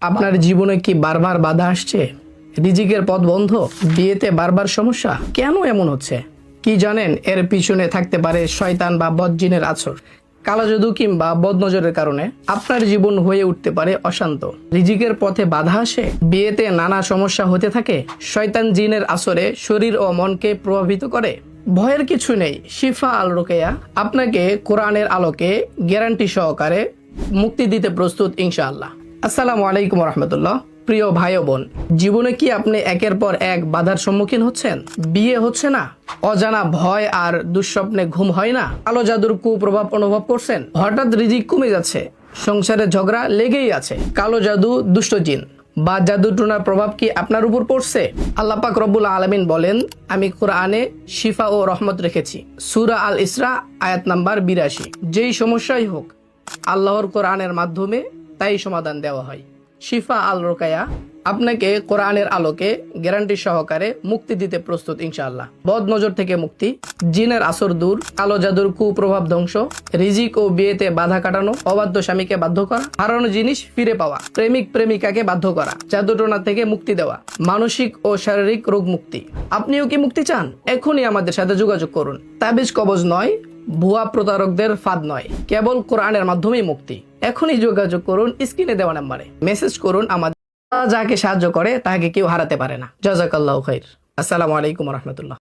আপনার জীবনে কি বারবার বাধা আসছে? রিজিকের পথ বন্ধ? বিয়েতে বারবার সমস্যা? কেন এমন হচ্ছে? কি জানেন, এর পিছনে থাকতে পারে শয়তান বা বদজিনের আছর। কালো জাদু কিংবা বদনজরের কারণে আপনার জীবন হয়ে উঠতে পারে অশান্ত। রিজিকের পথে বাধা আসে? বিয়েতে নানা সমস্যা হতে থাকে? শয়তান জিনের আসরে শরীর ও মনকে প্রভাবিত করে? ভয়ের কিছু নেই। শিফা আল রোকেয়া আপনাকে কোরআনের আলোকে গ্যারান্টি সহকারে মুক্তি দিতে প্রস্তুত, ইনশাআল্লাহ। আসসালামু আলাইকুম রহমতুল্লাহ। প্রিয় ভাই বোন, জীবনে কি আপনি একের পর এক বাধার সম্মুখীন হচ্ছেন? বিয়ে হচ্ছে না? অজানা ভয় আর দুঃস্বপ্নে ঘুম হয় না? আলো জাদুর কুপ্রভাব অনুভব করছেন? হঠাৎ রিজিক কমে যাচ্ছে। সংসারে ঝগড়া লেগেই আছে। কালো জাদু, দুষ্ট জিন। বা জাদু টুনার প্রভাব কি আপনার উপর পড়ছে? আল্লাহ পাক রব্বুল আলমিন বলেন, আমি কোরআনে শিফা ও রহমত রেখেছি। সুরা আল ইসরা আয়াত নাম্বার বিরাশি। যেই সমস্যাই হোক, আল্লাহর কোরআনের মাধ্যমে তাই সমাধান দেওয়া হয়। শিফা আল রোকায়া আপনাকে কোরআনের আলোকে গ্যারান্টি সহকারে মুক্তি দিতে প্রস্তুত, ইনশাআল্লাহ। বদ নজর থেকে মুক্তি, জিনের আসর দূর, কালো জাদুর কুপ্রভাব ধ্বংস, রিজিক ও বিয়েতে বাধা কাটানো, অবাধ্য স্বামীকে বাধ্য করা, হারানো জিনিস ফিরে পাওয়া, প্রেমিক প্রেমিকাকে বাধ্য করা, জাদুটনা থেকে মুক্তি দেওয়া, মানসিক ও শারীরিক রোগ মুক্তি আপনিও কি মুক্তি চান? এখনই আমাদের সাথে যোগাযোগ করুন। তাবিজ কবজ নয় ভুয়া প্রতারকদের ফাঁদ নয়, কেবল কোরআনের মাধ্যমেই মুক্তি। এখনই যোগাযোগ করুন, স্ক্রিনে দেওয়া নাম্বারে। মেসেজ করুন আমাদের। যাকে সাহায্য করে, তাকে কেউ হারাতে পারে না। জাজাকাল্লাহ খৈর আসসালামু আলাইকুম রহমতুল্লাহ।